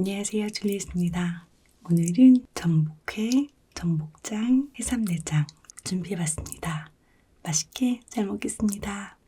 안녕하세요. 줄리엣입니다. 오늘은 전복회, 전복장, 해삼내장 준비해봤습니다. 맛있게 잘 먹겠습니다.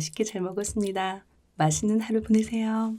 맛있게 잘 먹었습니다. 맛있는 하루 보내세요.